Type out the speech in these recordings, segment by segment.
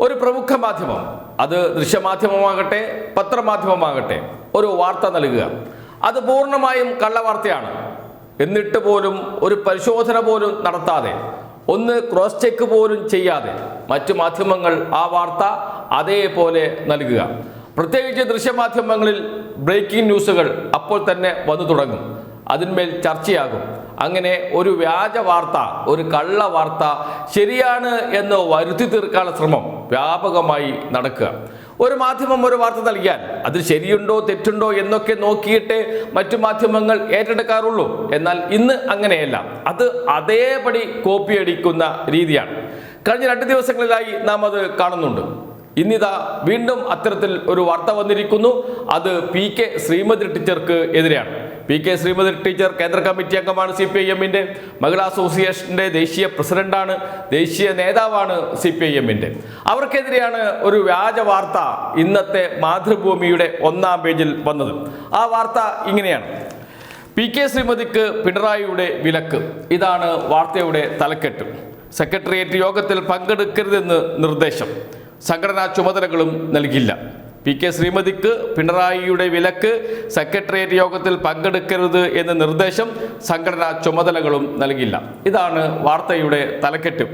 ഒരു പ്രമുഖ മാധ്യമം. അത് ദൃശ്യമാധ്യമമാകട്ടെ പത്രമാധ്യമമാകട്ടെ ഒരു വാർത്ത നൽകുക. അത് പൂർണമായും കള്ളവാർത്തയാണ്. എന്നിട്ട് പോലും ഒരു പരിശോധന പോലും നടത്താതെ ഒന്ന് ക്രോസ് ചെക്ക് പോലും ചെയ്യാതെ മറ്റു മാധ്യമങ്ങൾ ആ വാർത്ത അതേപോലെ നൽകുക. പ്രത്യേകിച്ച് ദൃശ്യമാധ്യമങ്ങളിൽ ബ്രേക്കിംഗ് ന്യൂസുകൾ അപ്പോൾ തന്നെ വന്നു തുടങ്ങും. അതിന്മേൽ ചർച്ചയാകും. അങ്ങനെ ഒരു വ്യാജ വാർത്ത ഒരു കള്ള വാർത്ത ശരിയാണ് എന്ന് വരുത്തി തീർക്കാനുള്ള ശ്രമം. വ്യാപകമായി നടക്കുക. ഒരു മാധ്യമം ഒരു വാർത്ത നൽകിയാൽ അത് ശരിയുണ്ടോ തെറ്റുണ്ടോ എന്നൊക്കെ നോക്കിയിട്ട് മറ്റു മാധ്യമങ്ങൾ ഏറ്റെടുക്കാറുള്ളൂ. എന്നാൽ ഇന്ന് അങ്ങനെയല്ല. അത് അതേപടി കോപ്പി അടിക്കുന്ന രീതിയാണ്. കഴിഞ്ഞ രണ്ട് ദിവസങ്ങളിലായി നാം അത് കാണുന്നുണ്ട്. ഇന്നിതാ വീണ്ടും അത്തരത്തിൽ ഒരു വാർത്ത വന്നിരിക്കുന്നു. അത് പി കെ ശ്രീമതി ടീച്ചർക്ക് എതിരെയാണ്. പി കെ ശ്രീമതി ടീച്ചർ കേന്ദ്ര കമ്മിറ്റി അംഗമാണ് സി പി ഐ എമ്മിന്റെ മഹിളാ അസോസിയേഷന്റെ ദേശീയ പ്രസിഡന്റാണ് ദേശീയ നേതാവാണ് സി പി ഐ എമ്മിന്റെ അവർക്കെതിരെയാണ് ഒരു വ്യാജ വാർത്ത ഇന്നത്തെ മാതൃഭൂമിയുടെ ഒന്നാം പേജിൽ വന്നത്. ആ വാർത്ത ഇങ്ങനെയാണ്. പി കെ ശ്രീമതിക്ക് പിണറായിയുടെ വിലക്ക്. ഇതാണ് വാർത്തയുടെ തലക്കെട്ട്. സെക്രട്ടേറിയറ്റ് യോഗത്തിൽ പങ്കെടുക്കരുതെന്ന് നിർദ്ദേശം. സംഘടനാ ചുമതലകളും നൽകില്ല. പി കെ ശ്രീമതിക്ക് പിണറായിയുടെ വിലക്ക് സെക്രട്ടേറിയറ്റ് യോഗത്തിൽ പങ്കെടുക്കരുത് എന്ന നിർദ്ദേശം സംഘടനാ ചുമതലകളും നൽകില്ല. ഇതാണ് വാർത്തയുടെ തലക്കെട്ട്.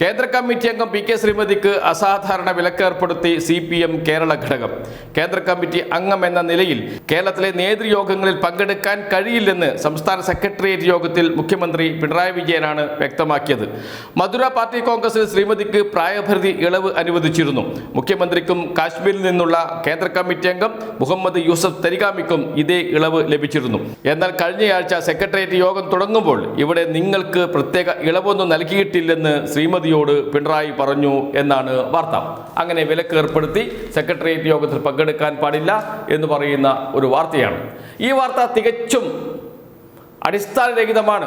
കേന്ദ്ര കമ്മിറ്റി അംഗം പി കെ ശ്രീമതിക്ക് അസാധാരണ വിലക്ക് ഏർപ്പെടുത്തി സി പി എം കേരള ഘടകം. കേന്ദ്ര കമ്മിറ്റി അംഗം എന്ന നിലയിൽ കേരളത്തിലെ നേതൃയോഗങ്ങളിൽ പങ്കെടുക്കാൻ കഴിയില്ലെന്ന് സംസ്ഥാന സെക്രട്ടേറിയറ്റ് യോഗത്തിൽ മുഖ്യമന്ത്രി പിണറായി വിജയനാണ് വ്യക്തമാക്കിയത്. മധുര പാർട്ടി കോൺഗ്രസിൽ ശ്രീമതിക്ക് പ്രായപരിധി ഇളവ് അനുവദിച്ചിരുന്നു. മുഖ്യമന്ത്രിക്കും കാശ്മീരിൽ നിന്നുള്ള കേന്ദ്ര കമ്മിറ്റി അംഗം മുഹമ്മദ് യൂസഫ് തരികാമിക്കും ഇതേ ഇളവ് ലഭിച്ചിരുന്നു. എന്നാൽ കഴിഞ്ഞയാഴ്ച സെക്രട്ടേറിയറ്റ് യോഗം തുടങ്ങുമ്പോൾ ഇവിടെ നിങ്ങൾക്ക് പ്രത്യേക ഇളവൊന്നും നൽകിയിട്ടില്ലെന്ന് ശ്രീമതിയോട് പിണറായി പറഞ്ഞു എന്നാണ് വാർത്ത. അങ്ങനെ വിലക്ക് ഏർപ്പെടുത്തി സെക്രട്ടേറിയറ്റ് യോഗത്തിൽ പങ്കെടുക്കാൻ പാടില്ല എന്ന് പറയുന്ന ഒരു വാർത്തയാണ്. ഈ വാർത്ത തികച്ചും അടിസ്ഥാനരഹിതമാണ്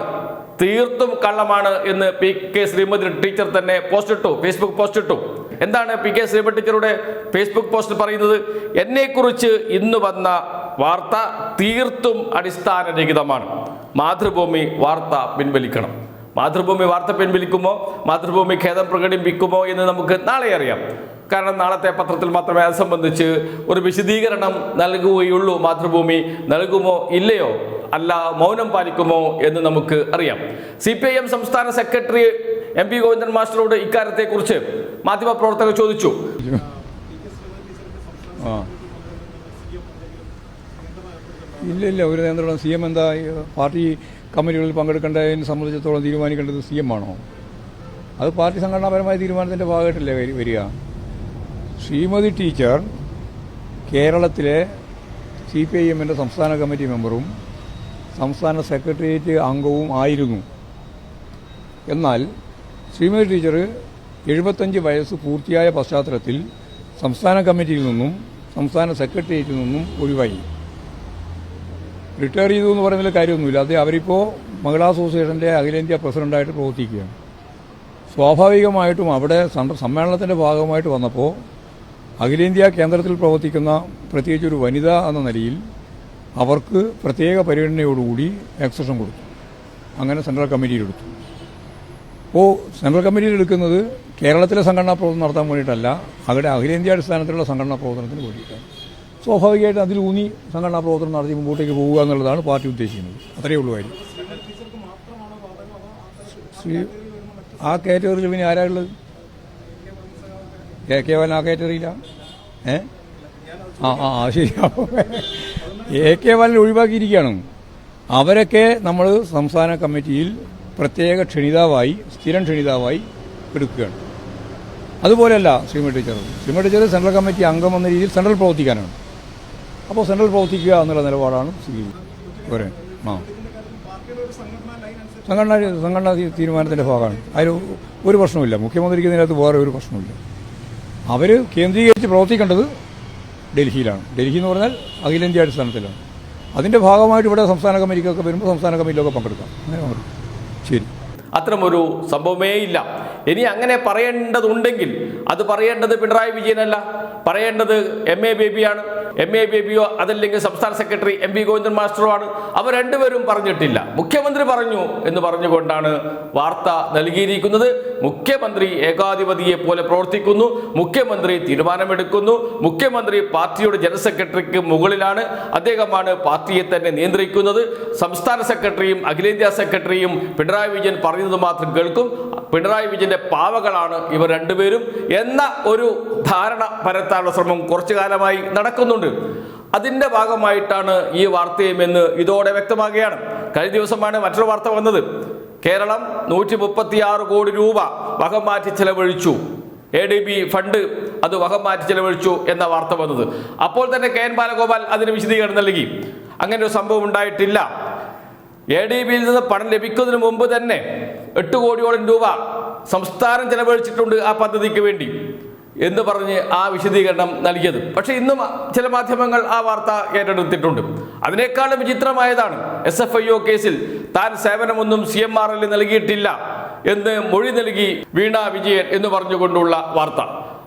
തീർത്തും കള്ളമാണ് എന്ന് പി കെ ശ്രീമതി ടീച്ചർ തന്നെ പോസ്റ്റ് ഇട്ടു ഫേസ്ബുക്ക് പോസ്റ്റ് ഇട്ടു എന്താണ് പി കെ ടീച്ചറുടെ ഫേസ്ബുക്ക് പോസ്റ്റിൽ പറയുന്നത്? എന്നെക്കുറിച്ച് ഇന്ന് വന്ന വാർത്ത തീർത്തും അടിസ്ഥാനരഹിതമാണ്. മാതൃഭൂമി വാർത്ത പിൻവലിക്കണം. മാതൃഭൂമി വാർത്ത പിൻവലിക്കുമോ? മാതൃഭൂമി ഖേദം പ്രകടിപ്പിക്കുമോ എന്ന് നമുക്ക് നാളെ അറിയാം. കാരണം നാളത്തെ പത്രത്തിൽ മാത്രമേ അത് സംബന്ധിച്ച് ഒരു വിശദീകരണം നൽകുകയുള്ളൂ. മാതൃഭൂമി നൽകുമോ ഇല്ലയോ? അല്ല മൗനം പാലിക്കുമോ എന്ന് നമുക്ക് അറിയാം. സി സംസ്ഥാന സെക്രട്ടറി എം പി ഗോവിന്ദൻ മാസ്റ്ററോട് ഇക്കാര്യത്തെക്കുറിച്ച് മാധ്യമപ്രവർത്തകർ ചോദിച്ചു. ഇല്ല ഇല്ല ഒരു നിയന്ത്രണം. സി എം എന്താ പാർട്ടി കമ്മിറ്റികളിൽ പങ്കെടുക്കേണ്ടതിനെ സംബന്ധിച്ചിടത്തോളം തീരുമാനിക്കേണ്ടത് സി എം ആണോ? അത് പാർട്ടി സംഘടനാപരമായ തീരുമാനത്തിന്റെ ഭാഗമായിട്ടല്ലേ വരി- വരിക. ശ്രീമതി ടീച്ചർ കേരളത്തിലെ സി പി ഐ എമ്മിന്റെ സംസ്ഥാന കമ്മിറ്റി മെമ്പറും സംസ്ഥാന സെക്രട്ടേറിയറ്റ് അംഗവും ആയിരുന്നു. എന്നാൽ ശ്രീമതി ടീച്ചർ എഴുപത്തഞ്ച് വയസ്സ് പൂർത്തിയായ പശ്ചാത്തലത്തിൽ സംസ്ഥാന കമ്മിറ്റിയിൽ നിന്നും സംസ്ഥാന സെക്രട്ടേറിയറ്റിൽ നിന്നും ഒഴിവായി. റിട്ടയർ ചെയ്തു എന്ന് പറയുന്നതിൽ കാര്യമൊന്നുമില്ല. അത് അവരിപ്പോൾ മഹിളാ അസോസിയേഷന്റെ അഖിലേന്ത്യാ പ്രസിഡന്റായിട്ട് പ്രവർത്തിക്കുകയാണ്. സ്വാഭാവികമായിട്ടും അവിടെ സമ്മ- സമ്മേളനത്തിന്റെ ഭാഗമായിട്ട് വന്നപ്പോൾ അഖിലേന്ത്യാ കേന്ദ്രത്തിൽ പ്രവർത്തിക്കുന്ന പ്രത്യേകിച്ച് ഒരു വനിത എന്ന നിലയിൽ അവർക്ക് പ്രത്യേക പരിഗണനയോടുകൂടി എക്സഷൻ കൊടുത്തു. അങ്ങനെ സെൻട്രൽ കമ്മിറ്റിയിൽ അപ്പോൾ സെൻട്രൽ കമ്മിറ്റിയിൽ എടുക്കുന്നത് കേരളത്തിലെ സംഘടനാ പ്രവർത്തനം നടത്താൻ വേണ്ടിയിട്ടല്ല അവിടെ അഖിലേന്ത്യാ അടിസ്ഥാനത്തിലുള്ള സംഘടനാ പ്രവർത്തനത്തിന് വേണ്ടിയിട്ടാണ് സ്വാഭാവികമായിട്ട് അതിലൂന്നി സംഘടനാ പ്രവർത്തനം നടത്തി മുമ്പോട്ടേക്ക് പോവുക എന്നുള്ളതാണ് പാർട്ടി ഉദ്ദേശിക്കുന്നത്. അത്രയേ ഉള്ളൂ കാര്യം. ശ്രീ- ആ കാറ്റഗറിയിൽ പിന്നെ ആരാളുള്ളത് കെ കെ വൻ ആ കാറ്റഗറിയില്ല ഏ? ആ ആ ആ, ശരി. എ കെ വനിൽ ഒഴിവാക്കിയിരിക്കുകയാണ്. അവരൊക്കെ നമ്മൾ സംസ്ഥാന കമ്മിറ്റിയിൽ പ്രത്യേക ക്ഷണിതാവായി സ്ഥിരം ക്ഷണിതാവായി എടുക്കുകയാണ്. അതുപോലെയല്ല Sreemathi teacher Sreemathi teacher central committee അംഗം എന്ന രീതിയിൽ സെൻട്രൽ പ്രവർത്തിക്കാനാണ്. അപ്പോൾ സെൻട്രൽ പ്രവർത്തിക്കുക എന്നുള്ള നിലപാടാണ് ഒരു ആ. സംഘടന സംഘടനാ തീരുമാനത്തിന്റെ ഭാഗമാണ്. അതിൽ ഒരു പ്രശ്നമില്ല മുഖ്യമന്ത്രിക്ക് ഇതിനകത്ത് വേറെ ഒരു പ്രശ്നമില്ല അവർ കേന്ദ്രീകരിച്ച് പ്രവർത്തിക്കേണ്ടത് ഡൽഹിയിലാണ്. ഡൽഹി എന്ന് പറഞ്ഞാൽ അഖിലേന്ത്യാ അടിസ്ഥാനത്തിലാണ്. അതിന്റെ ഭാഗമായിട്ട് ഇവിടെ സംസ്ഥാന കമ്മിറ്റിക്കൊക്കെ വരുമ്പോൾ സംസ്ഥാന കമ്മിറ്റിയിലൊക്കെ പങ്കെടുക്കാം. അങ്ങനെ പങ്കെടുക്കാം ശരി. അത്തരമൊരു സംഭവമേ ഇല്ല. ഇനി അങ്ങനെ പറയേണ്ടതുണ്ടെങ്കിൽ അത് പറയേണ്ടത് പിണറായി വിജയനല്ല. പറയേണ്ടത് എം എ ബേബിയാണ്. എം എ ബേബിയോ അതല്ലെങ്കിൽ സംസ്ഥാന സെക്രട്ടറി എം വി ഗോവിന്ദൻ മാസ്റ്ററോ ആണ് അവർ രണ്ടുപേരും പറഞ്ഞിട്ടില്ല. മുഖ്യമന്ത്രി പറഞ്ഞു എന്ന് പറഞ്ഞുകൊണ്ടാണ് വാർത്ത നൽകിയിരിക്കുന്നത്. മുഖ്യമന്ത്രി ഏകാധിപതിയെ പോലെ പ്രവർത്തിക്കുന്നു. മുഖ്യമന്ത്രി തീരുമാനമെടുക്കുന്നു. മുഖ്യമന്ത്രി പാർട്ടിയുടെ ജനറൽ സെക്രട്ടറിക്ക് മുകളിലാണ്. അദ്ദേഹമാണ് പാർട്ടിയെ തന്നെ നിയന്ത്രിക്കുന്നത്. സംസ്ഥാന സെക്രട്ടറിയും അഖിലേന്ത്യാ സെക്രട്ടറിയും പിണറായി വിജയൻ പറയുന്നത് മാത്രം കേൾക്കും. പിണറായി വിജയന്റെ പാവകളാണ് ഇവർ രണ്ടുപേരും. എന്ന ഒരു ധാരണ പരത്താനുള്ള ശ്രമം കുറച്ചു കാലമായി നടക്കുന്നുണ്ട്. അതിന്റെ ഭാഗമായിട്ടാണ് ഈ വാർത്തയും എന്ന് ഇതോടെ വ്യക്തമാകുകയാണ്. കഴിഞ്ഞ ദിവസമാണ് മറ്റൊരു വാർത്ത വന്നത്. കേരളം നൂറ്റി മുപ്പത്തിയാറ് കോടി രൂപ വകം മാറ്റി ചെലവഴിച്ചു. എ ഡി ബി ഫണ്ട് അത് വകം മാറ്റി ചെലവഴിച്ചു എന്ന വാർത്ത വന്നത്. അപ്പോൾ തന്നെ കെ എൻ ബാലഗോപാൽ അതിന് വിശദീകരണം നൽകി. അങ്ങനെ ഒരു സംഭവം ഉണ്ടായിട്ടില്ല. എ ഡി ബിയിൽ നിന്ന് പണം ലഭിക്കുന്നതിന് മുമ്പ് തന്നെ എട്ട് കോടിയോളം രൂപ സംസ്ഥാനം ചെലവഴിച്ചിട്ടുണ്ട് ആ പദ്ധതിക്ക് വേണ്ടി. എന്ന് പറഞ്ഞ് ആ വിശദീകരണം നൽകിയത്. പക്ഷേ ഇന്നും ചില മാധ്യമങ്ങൾ ആ വാർത്ത ഏറ്റെടുത്തിട്ടുണ്ട്. അതിനേക്കാളും വിചിത്രമായതാണ് എസ് എഫ് ഐ ഒ കേസിൽ താൻ സേവനമൊന്നും സി എം ആർ എൽ നൽകിയിട്ടില്ല എന്ന് മൊഴി നൽകി വീണ വിജയൻ എന്ന് പറഞ്ഞുകൊണ്ടുള്ള വാർത്ത.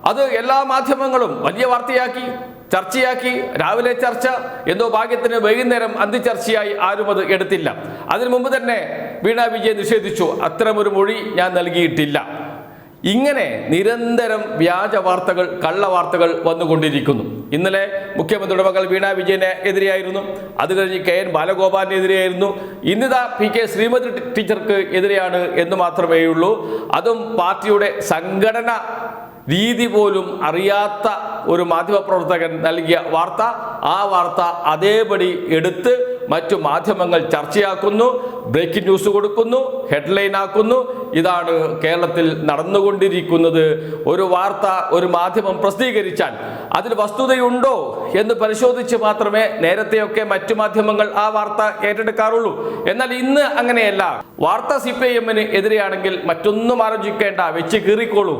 അത് എല്ലാ മാധ്യമങ്ങളും വലിയ വാർത്തയാക്കി ചർച്ചയാക്കി രാവിലെ ചർച്ച എന്തോ ഭാഗ്യത്തിന് വൈകുന്നേരം അന്തിചർച്ചയായി ആരും അത് എടുത്തില്ല. അതിനു മുമ്പ് തന്നെ വീണ വിജയൻ നിഷേധിച്ചു. അത്തരമൊരു മൊഴി ഞാൻ നൽകിയിട്ടില്ല. ഇങ്ങനെ നിരന്തരം വ്യാജ വാർത്തകൾ കള്ള വാർത്തകൾ വന്നുകൊണ്ടിരിക്കുന്നു. ഇന്നലെ മുഖ്യമന്ത്രിയുടെ മകൾ വീണ വിജയനെ എതിരെയായിരുന്നു. അത് കഴിഞ്ഞ് കെ എൻ ബാലഗോപാലിനെതിരെയായിരുന്നു ഇന്നിതാ പി കെ ശ്രീമതി ടീച്ചർക്ക് എതിരെയാണ് എന്ന് മാത്രമേ ഉള്ളൂ. അതും പാർട്ടിയുടെ സംഘടന രീതി പോലും അറിയാത്ത ഒരു മാധ്യമപ്രവർത്തകൻ നൽകിയ വാർത്ത. ആ വാർത്ത അതേപടി എടുത്ത് മറ്റു മാധ്യമങ്ങൾ ചർച്ചയാക്കുന്നു ബ്രേക്കിംഗ് ന്യൂസ് കൊടുക്കുന്നു ഹെഡ്ലൈൻ ആക്കുന്നു. ഇതാണ് കേരളത്തിൽ നടന്നുകൊണ്ടിരിക്കുന്നത്. ഒരു വാർത്ത ഒരു മാധ്യമം പ്രസിദ്ധീകരിച്ചാൽ അതിൽ വസ്തുതയുണ്ടോ എന്ന് പരിശോധിച്ച് മാത്രമേ നേരത്തെയൊക്കെ മറ്റു മാധ്യമങ്ങൾ ആ വാർത്ത ഏറ്റെടുക്കാറുള്ളൂ. എന്നാൽ ഇന്ന് അങ്ങനെയല്ല. വാർത്ത സി പി എമ്മിന് എതിരെയാണെങ്കിൽ മറ്റൊന്നും ആലോചിക്കേണ്ട. വെച്ച് കീറിക്കോളൂ.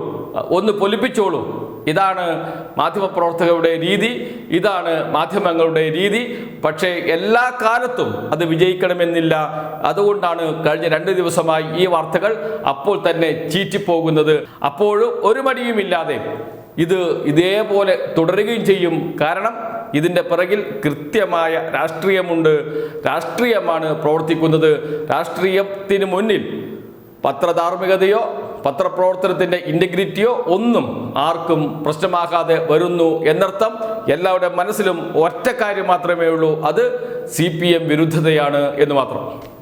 ഒന്ന് പൊലിപ്പിച്ചോളൂ. ഇതാണ് മാധ്യമപ്രവർത്തകരുടെ രീതി ഇതാണ് മാധ്യമങ്ങളുടെ രീതി. പക്ഷേ എല്ലാ കാലത്തും അത് വിജയിക്കണമെന്നില്ല. അതുകൊണ്ടാണ് കഴിഞ്ഞ രണ്ട് ദിവസമായി ഈ വാർത്തകൾ അപ്പോൾ തന്നെ ചീറ്റിപ്പോകുന്നത്. അപ്പോഴും ഒരു മടിയുമില്ലാതെ ഇത് ഇതേപോലെ തുടരുകയും ചെയ്യും. കാരണം ഇതിന്റെ പിറകിൽ കൃത്യമായ രാഷ്ട്രീയമുണ്ട്. രാഷ്ട്രീയമാണ് പ്രവർത്തിക്കുന്നത്. രാഷ്ട്രീയത്തിന് മുന്നിൽ പത്രധാർമ്മികതയോ പത്രപ്രവർത്തനത്തിന്റെ ഇന്റഗ്രിറ്റിയോ ഒന്നും ആർക്കും പ്രശ്നമാകാതെ വരുന്നു എന്നർത്ഥം എല്ലാവരുടെ മനസ്സിലും ഒറ്റ കാര്യം മാത്രമേ ഉള്ളൂ. അത് സി പി എം വിരുദ്ധതയാണ് എന്ന് മാത്രം.